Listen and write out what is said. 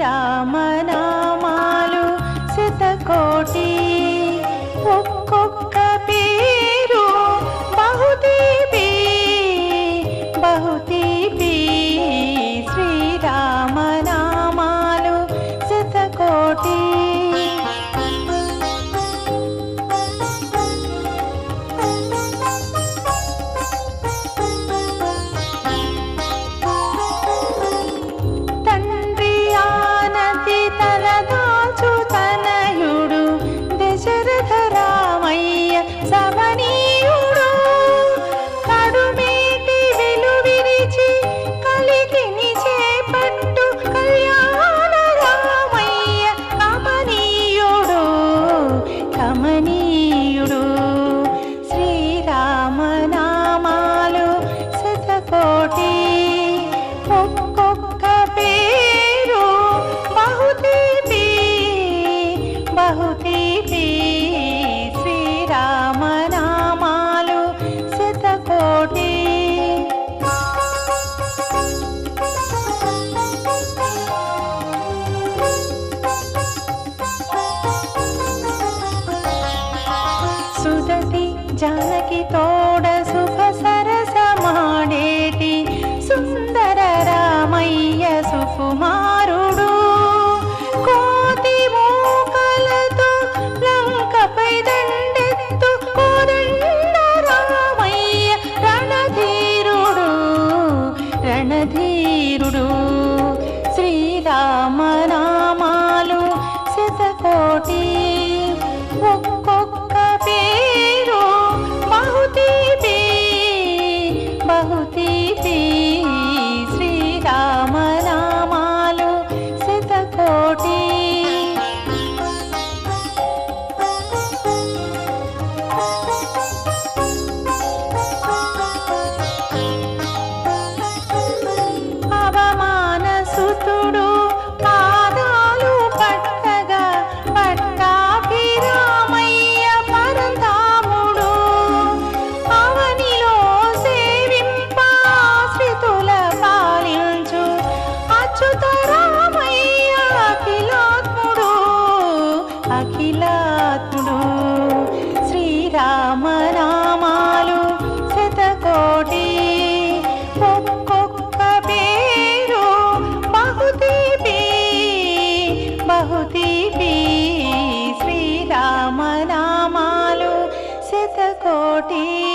రామనామాలు శతకోటి. ఒక్కొక్క పేరు బహుదీపి. బహుదీపి శ్రీరామనామాలు శతకోటి. じゃなきっと అఖిలాత్ముడు శ్రీరామ నామాలు శతకోటి. ఒక్కొక్క పేరు బహుదీపి బహుదీపి శ్రీరామ నామాలు శతకోటి.